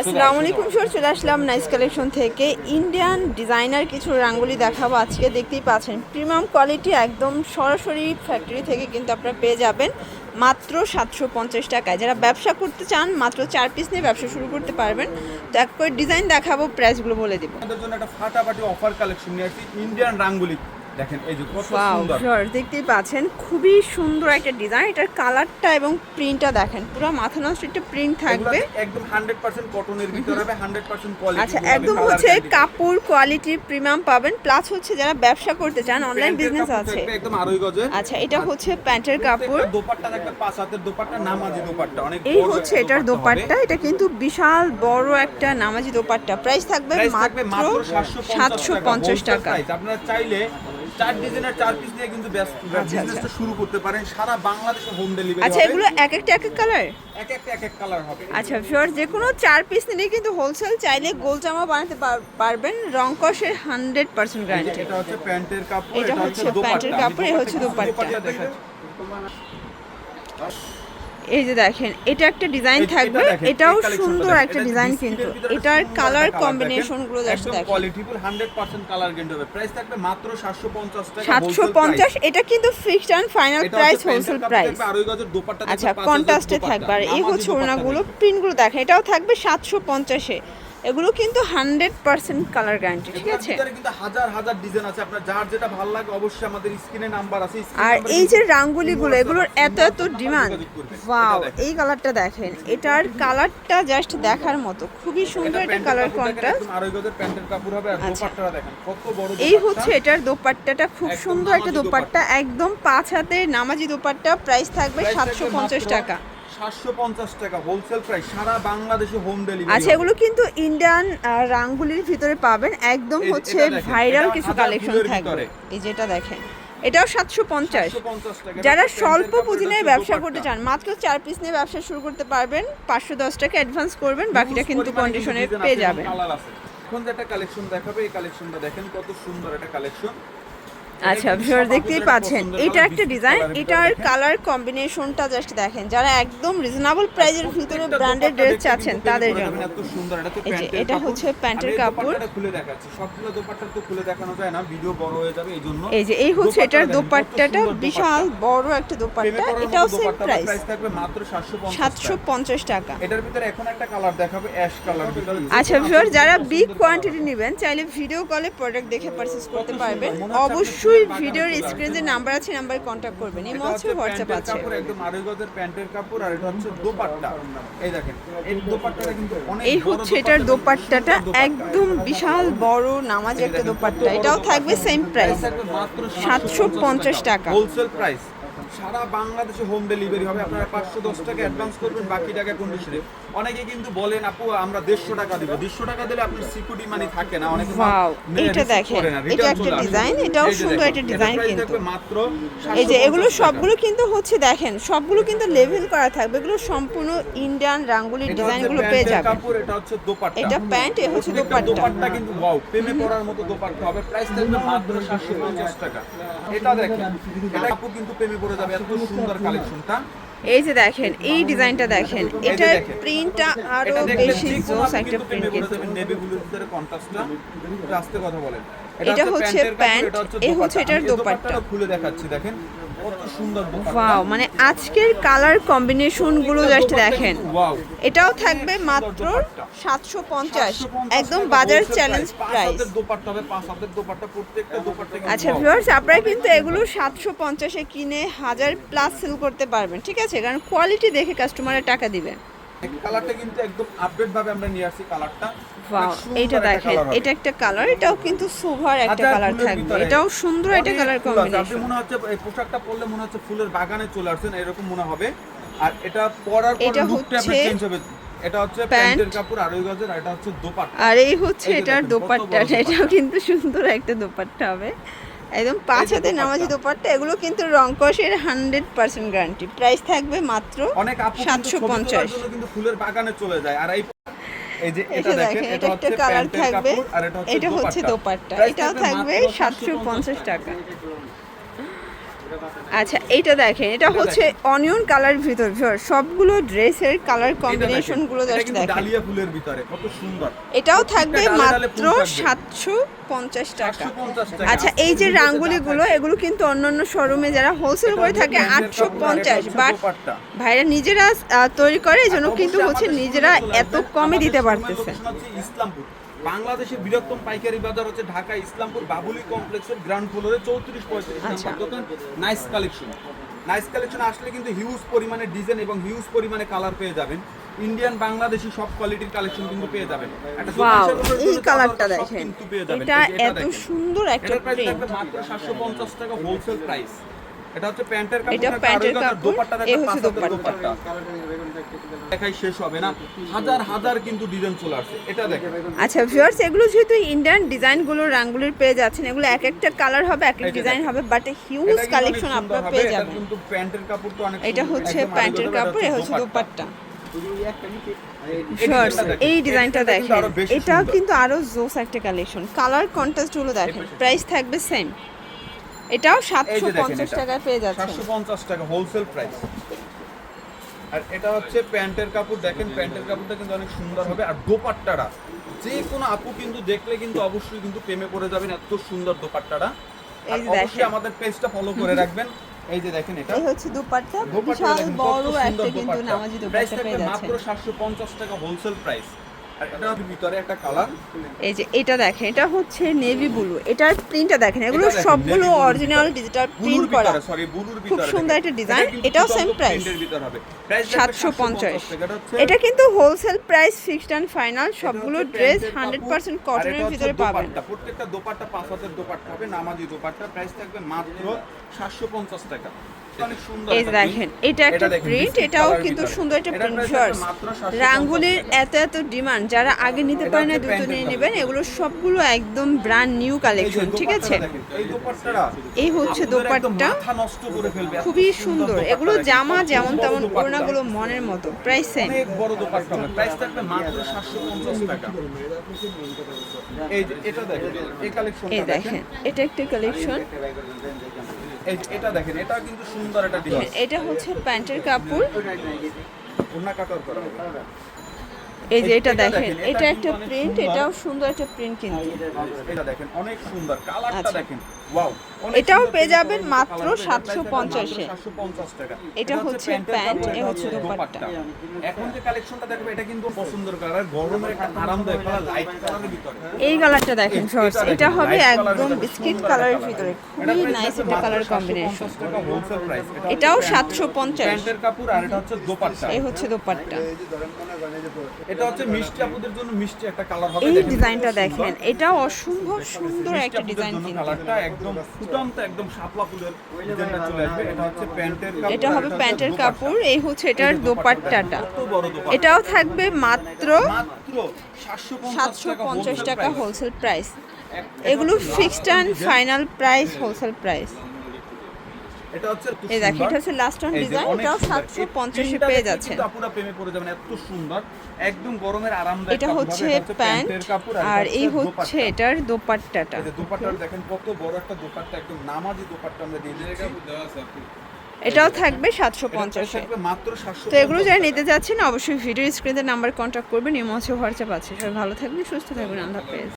আসসালামু আলাইকুম স্যার চলে আসলাম নাইস কালেকশন থেকে। ইন্ডিয়ান ডিজাইনার কিছু রাঙ্গুলি দেখাবো আজকে, দেখতেই পাচ্ছেন। প্রিমিয়াম কোয়ালিটি একদম সরাসরি ফ্যাক্টরি থেকে কিন্তু আপনারা পেয়ে যাবেন। মাত্র সাতশো পঞ্চাশ টাকায়। যারা ব্যবসা করতে চান, মাত্র চার পিস নিয়ে ব্যবসা শুরু করতে পারবেন। তো এক করে ডিজাইন দেখাবো প্রাইসগুলো বলে দিব। ফাটাফাটি অফার কালেকশন নিয়ে আসছি ইন্ডিয়ান রাঙ্গুলি। দেখেন এই যে কত সুন্দর। দেখতেই পাচ্ছেন খুবই সুন্দর একটা ডিজাইন এটার কালারটা এবং প্রিন্টটা দেখেন পুরো মাথা নষ্ট একটা প্রিন্ট থাকবে। একদম 100% কটনের ভিতর হবে 100% কোয়ালিটি আচ্ছা একদম হচ্ছে কাপড় কোয়ালিটির প্রিমিয়াম পাবেন প্লাস হচ্ছে যারা ব্যবসা করতে চান অনলাইন বিজনেস আছে। একদম আড়াই গজের। আচ্ছা এটা হচ্ছে প্যান্টের কাপড়। দোপাট্টা একটা পাঁচ হাতের দোপাট্টা নামাজি দোপাট্টা অনেক এই হচ্ছে এটার দোপাট্টা এটা কিন্তু বিশাল বড় একটা নামাজি দোপাট্টা। প্রাইস থাকবে মাত্র মাত্র সাতশো পঞ্চাশ টাকা আপনারা চাইলে চার ডিজাইনের চার পিস দিয়ে কিন্তু আচ্ছা, বিজনেসটা শুরু করতে পারেন সারা বাংলাদেশে হোম ডেলিভারি আচ্ছা এগুলো এক একটা এক এক কালার এক একটা এক এক কালার হবে। আচ্ছা ফিওর যে কোনো চার পিস নিলে কিন্তু হোলসেল চাইলে গোল জামা বানাতে পারবেন রং কষের হান্ড্রেড পার্সেন্ট গ্যারান্টি এটা হচ্ছে প্যান্টের কাপড় এটা হচ্ছে প্যান্টের কাপড়, এই হচ্ছে দোপাট্টা। এই যে দেখেন এটা একটা ডিজাইন থাকবে এটাও সুন্দর একটা ডিজাইন কিন্তু। এটার কালার কম্বিনেশনগুলো একদম দেখেন। কোয়ালিটিফুল 100% কালার গ্যারান্টি হবে। প্রাইস থাকবে মাত্র 750 টাকা সাতশো wholesale পঞ্চাশ price। এটা কিন্তু fixed and final price wholesale price আর ওই গজের দোপাট্টা আচ্ছা কন্টাস্টে কন্ট্রাস্টে থাকবে। আর এই হচ্ছে ওনাগুলো প্রিন্টগুলো দেখেন এটাও থাকবে সাতশো পঞ্চাশে। এগুলো কিন্তু হান্ড্রেড পার্সেন্ট কালার গ্যারান্টি ঠিক আছে? কিন্তু হাজার হাজার ডিজাইন আছে। আপনার যার যেটা ভালো লাগে অবশ্যই আমাদের স্ক্রিনে নাম্বার আছে। আর এই যে কিন্তু রাঙ্গুলিগুলো এগুলোর এত এত ডিমান্ড ওয়াও এই কালারটা দেখেন। এটার কালারটা জাস্ট দেখার মতো। খুবই সুন্দর একটা কালার কন্ট্রাস্ট একদম আড়াই গজের প্যান্টের কাপড় হবে আর আচ্ছা। দোপাট্টাটা দেখেন কত বড় এই হচ্ছে এটার দোপাট্টাটা খুব সুন্দর একটা দোপাট্টা একদম পাঁচ হাতে নামাজি দোপাট্টা প্রাইস থাকবে সাতশো পঞ্চাশ টাকা। 750 টাকা হোলসেল প্রাইস সারা বাংলাদেশে হোম ডেলিভারি আচ্ছা এগুলো কিন্তু ইন্ডিয়ান রাঙ্গুলির ভিতরে পাবেন। একদম হচ্ছে ভাইরাল কিছু কালেকশন থাকবে। এই যেটা দেখেন এটাও সাতশো পঞ্চাশ। যারা স্বল্প পুঁজি নিয়ে ব্যবসা করতে চান মাত্র চার পিস নিয়ে ব্যবসা শুরু করতে পারবেন। পাঁচশো দশ টাকা অ্যাডভান্স করবেন বাকিটা কিন্তু কন্ডিশনে পেয়ে যাবেন। এখন যে একটা কালেকশন দেখাবে এই কালেকশনটা দেখেন কত সুন্দর একটা কালেকশন আচ্ছা ভিউয়ার দেখতেই পাচ্ছেন। এটা একটা ডিজাইন এটার কালার কম্বিনেশনটা জাস্ট দেখেন। যারা একদম রিজনেবল প্রাইজের ভিতরে ব্র্যান্ডেড ড্রেস চাচ্ছেন তাদের জন্য। এত সুন্দর এটা তো এই যে, প্যান্টের এটা কাপড়। হচ্ছে প্যান্টের এই কাপড়। খুলে দেখাচ্ছি। সবগুলো দোপাট্টা তো খুলে দেখানো যায় না ভিডিও বড় হয়ে যাবে এই জন্য এই যে এই হচ্ছে এটার দোপাট্টাটা বিশাল বড় একটা দোপাট্টা। এটাও সেম প্রাইস থাকবে মাত্র 750 সাতশো টাকা। পঞ্চাশ টাকা। এটার ভিতরে এখন একটা কালার দেখাবে অ্যাশ কালার ভিতরে। আচ্ছা ভিউয়ার যারা বিগ কোয়ান্টিটি নেবেন চাইলে ভিডিও কলে প্রোডাক্ট দেখে পারচেজ করতে পারবেন। অবশ্যই ভিডিওর স্ক্রিনে যে নাম্বার আছে নাম্বারে কন্ট্যাক্ট করবেন। এই আছে হোয়াটসঅ্যাপ আছে। কাপড় একদম আড়াই গজের প্যান্টের কাপড় আর এটা হচ্ছে দোপাট্টা। এই দেখেন এই দোপাট্টাটা কিন্তু অনেক এই হচ্ছে এটার দোপাট্টাটা একদম বিশাল বড় নামাজ একটা দোপাট্টা। এটাও থাকবে সেম প্রাইস মাত্র 750 টাকা। হোলসেল প্রাইস সারা বাংলাদেশে হোম ডেলিভারি হবে। আপনারা পাঁচশো দশ টাকা অ্যাডভান্স করবেন বাকি টাকা কন্ডিশনে অনেকে কিন্তু বলেন আপু আমরা দেড়শো টাকা দিব। দেড়শো টাকা দিলে আপনার সিকিউরিটি মানি থাকে না। অনেকে receive দেখেন, এটা একটা design, এটাও সুন্দর একটা price কিন্তু। মাত্র এই যে এগুলো সবগুলো কিন্তু হচ্ছে দেখেন সবগুলো কিন্তু লেভেল করা থাকবে। এগুলো সম্পূর্ণ ইন্ডিয়ান এটা হচ্ছে ডিজাইনগুলো পেয়ে যাবেন কাপড়, এটা হচ্ছে দোপাট্টা। এটা প্যান্ট এ হচ্ছে দোপাট্টা। দোপাট্টা কিন্তু ওয়াও প্রেমে পড়ার মতো দোপাট্টা হবে। প্রাইস থাকবে মাত্র 750 টাকা। এটা দেখেন এটা আপু কিন্তু প্রেমে পড়ে যাবে এত সুন্দর কালেকশনটা এই যে দেখেন এই ডিজাইনটা দেখেন এটা এটার প্রিন্টটা আরও বেশি জোস একটা প্রিন্ট কিন্তু। নেভি ব্লুর ভিতরে কন্ট্রাস্টটা আস্তে কথা বলেন। এটা হচ্ছে প্যান্ট, এটা হচ্ছে এটার দোপাট্টা। খুলে দেখাচ্ছি দেখেন। ওয়াও মানে আজকের কালার কম্বিনেশনগুলো জাস্ট দেখেন। এটাও থাকবে মাত্র সাতশো পঞ্চাশ একদম বাজার চ্যালেঞ্জ প্রাইস আচ্ছা। ভিউয়ার্স আপনারা কিন্তু এগুলো সাতশো পঞ্চাশে কিনে হাজার প্লাস সেল করতে পারবেন ঠিক আছে? কারণ কোয়ালিটি দেখে কাস্টমারের টাকা দিবেন কালারটা কিন্তু একদম আপডেট ভাবে আমরা নিয়ে আসছি কালারটা ওয়াও অনেক সুন্দর এইটা একটা দেখেন এটা একটা কালার এটাও কিন্তু সুভার একটা কালার থাকবে। এটাও সুন্দর একটা কালার ফুল আপনি মনে হচ্ছে এই পোশাকটা পরলে মনে হচ্ছে ফুলের বাগানে চলে আসছেন এরকম মনে হবে। আর এটা পরার পর এটা লুকটা আপনার হচ্ছে চেঞ্জ হবে। এটা হচ্ছে প্যান্ট। প্যান্টের কাপড় আড়াই গজের আর এটা হচ্ছে দোপাট্টা। আর এই হচ্ছে এটার দোপাট্টা। এটাও কিন্তু সুন্দর একটা দোপাট্টা হবে। একদম পাঁচ হাতে নামাজি দোপাট্টা। এগুলো কিন্তু রংকশের হান্ড্রেড পার্সেন্ট গ্যারান্টি প্রাইস থাকবে মাত্র সাতশো পঞ্চাশ। কিন্তু ফুলের বাগানে চলে যায়। আর এই এটা এটা দেখেন একটা কালার থাকবে এটা হচ্ছে দোপাট্টা। এটাও থাকবে সাতশো পঞ্চাশ টাকা। আচ্ছা এটা দেখেন এটা হচ্ছে অনিয়ন কালার ভিতর। সবগুলো ড্রেসের কালার কম্বিনেশনগুলো জাস্ট দেখেন। ডালিয়া ফুলের ভিতরে কত সুন্দর। এটাও থাকবে মাত্র সাতশো পঞ্চাশ টাকা। 750 টাকা। আচ্ছা এই যে রাঙ্গুলিগুলো এগুলো কিন্তু অন্যান্য শোরুমে যারা হোলসেল করে থাকে এটা হচ্ছে আটশো প্যান্টের কাপড়, পঞ্চাশ। আর এটা বাট ভাইরা নিজেরা তৈরি করে এই জন্য কিন্তু হচ্ছে নিজেরা এত কমে দিতে পারতেছে। ইসলামপুর। বাংলাদেশের বৃহত্তম পাইকারি বাজার হচ্ছে ঢাকা ইসলামপুর বাবুলি কমপ্লেক্সের গ্রাউন্ড ফ্লোরে চৌত্রিশ পঁয়ত্রিশ আচ্ছা। দোকান। নাইস কালেকশন নাইস কালেকশন আসলে কিন্তু হিউজ পরিমাণে ডিজাইন এবং হিউজ পরিমাণে কালার পেয়ে যাবেন। ইন্ডিয়ান বাংলাদেশি সব কোয়ালিটির কালেকশন কিন্তু পেয়ে যাবেন। এই কালারটা দেখেন। এটা এত সুন্দর একটা প্রিন্ট মাত্র 750 টাকা হোলসেল প্রাইস এটা হচ্ছে প্যান্টের কাপড় এটা প্যান্টের কাপড়, দোপাট্টা পাঁচ দোপাট্টা। দেখাই শেষ হবে না। হাজার হাজার কিন্তু ডিজাইন চলে আসছে। এটা দেখেন। আচ্ছা ভিউয়ার্স এগুলো যেহেতু ইন্ডিয়ান ডিজাইনগুলো রাঙ্গুলির পেয়ে যাচ্ছেন এগুলো এক একটা কালার হবে এক এক ডিজাইন হবে বাট হিউজ কালেকশন আপনারা পেয়ে যাবেন। কিন্তু প্যান্টের কাপড়টা অনেক এটা হচ্ছে প্যান্টের কাপড় এটা হচ্ছে দোপাট্টা। এই ডিজাইনটা দেখেন। এটাও কিন্তু আরও জোস একটা কালেকশন কালার কন্ট্রাস্টগুলো দেখেন। প্রাইস থাকবে সেম এটাও এই সাতশো যে দেখেন পঞ্চাশ এটা। টাকায় পেয়ে যাচ্ছেন। 750 টাকা হোলসেল প্রাইস আর এটা হচ্ছে প্যান্টের কাপড়। দেখেন প্যান্টের কাপড়টা কিন্তু অনেক সুন্দর হবে। আর দোপাট্টাটা যে কোনো আপু কিন্তু দেখলে কিন্তু অবশ্যই কিন্তু প্রেমে পড়ে যাবেন এত সুন্দর দোপাট্টাটা। এই যে অবশ্যই। আমাদের পেজটা ফলো করে রাখবেন। এই যে দেখেন এটা। এই হচ্ছে দুপাট্টা। বিশাল বড় একটা কিন্তু নামাজি দুপাট্টা পেয়ে যাচ্ছেন। মাত্র 750 টাকা হোলসেল প্রাইস ভিতরে একটা কালার এই যে এটা দেখেন এটা হচ্ছে নেভি ব্লু এটার প্রিন্টটা দেখেন এগুলো সবগুলো অরিজিনাল ডিজিটাল প্রিন্ট করা। ভিতরে সরি বুলুর খুব সুন্দর একটা ডিজাইন, এটাও ভিতর হবে। প্রাইস সাতশো পঞ্চাশ। এটা কিন্তু wholesale price fixed and final সবগুলো ড্রেস হান্ড্রেড পার্সেন্ট কটনের ভিতরে পাবেন। প্রত্যেকটা দোপাট্টা পাঁচ হাতের দোপাট্টা হবে নামাজি দোপাট্টা। প্রাইস থাকবে মাত্র সাতশো পঞ্চাশ টাকা। এই দেখেন এটা একটা প্রিন্ট এটাও কিন্তু সুন্দর একটা প্রিন্ট 750 রাঙ্গুলির এত এত ডিমান্ড যারা আগে নিতে পারে না প্যান্টের নিয়ে নেবেন এগুলো সবগুলো একদম ব্র্যান্ড নিউ কালেকশন ঠিক আছে? এই হচ্ছে দোপাট্টা। খুবই সুন্দর এগুলো জামা যেমন তেমন। ওড়নাগুলো মনের মতো প্রাইস সেম বড় দোপাট্টা প্রাইস থাকবে মাত্র 750 টাকা। এই এটা দেখেন এই কালেকশনটা দেখেন দেখেন। এটা একটা কালেকশন এই এটা দেখেন এটা কিন্তু সুন্দর একটা ডিজাইন এটা হচ্ছে প্যান্টের কাপড়। ওনা কাটার করা এই যে এটা দেখেন এটা একটা প্রিন্ট এটাও সুন্দর একটা প্রিন্ট কিন্তু। এটা দেখেন অনেক সুন্দর। কালারটা আচ্ছা। দেখেন। ওয়াও এটাও পেয়ে যাবেন মাত্র 750 এ। 750 টাকা। এটা হচ্ছে প্যান্ট, এ হচ্ছে দোপাট্টা। এখন যে কালেকশনটা দেখবে এটা কিন্তু পছন্দের কালার গরমের একটা আরামদায়ক কালার লাইট কালারের ভিতরে। এই কালারটা দেখেন শর্টস এটা এটা হবে একদম বিস্কিট কালারের ভিতরে। খুবই নাইস মাত্র কালার কম্বিনেশন। এটা এটাও প্যান্ট। 750 প্যান্টের কাপড় আর এটা হচ্ছে দোপাট্টা। এই হচ্ছে দোপাট্টা। এটা হচ্ছে মিষ্টি আপুদের জন্য মিষ্টি একটা কালার হবে এই ডিজাইনটা দেখেন এটাও অসম্ভব সুন্দর একটা ডিজাইন কিন্তু। কালারটা একদম ফুটন্ত একদম শাপলা ফুলের ডিজাইনটা চলে আসবে। এটা হচ্ছে প্যান্টের কাপড় এটা হবে প্যান্টের কাপড় এই হচ্ছে এটার দোপাট্টাটা এটাও থাকবে মাত্র মাত্র 750 সাতশো পঞ্চাশ টাকা হোলসেল প্রাইস এগুলো fixed and final price wholesale price. এটা হচ্ছে এই দেখেন এটা হচ্ছে লাস্ট অন ডিজাইন অনেক এটাও সুন্দর। সাতশো এই পঞ্চাশে প্রিন্টটা পেয়ে আপুরা প্রেমে পড়ে যাবেন এত সুন্দর। একদম গরমের আরামদায়ক এটা হচ্ছে প্যান্ট আর এই হচ্ছে এটার দোপাট্টাটা। এই যে দোপাট্টাটা দেখেন কত বড় একটা দোপাট্টা একদম নামাজি দোপাট্টা আমরা দিয়ে দিয়েছি এটাও থাকবে সাতশো পঞ্চাশে। থাকবে মাত্র 750 তো এগুলো যারা নিতে যাচ্ছেন অবশ্যই ভিডিও স্ক্রিনের নাম্বার কন্ট্যাক্ট করবেন আছে হোয়াটসঅ্যাপ আছে। সবাই ভালো থাকবেন সুস্থ থাকবেন আল্লাহ হাফেজ।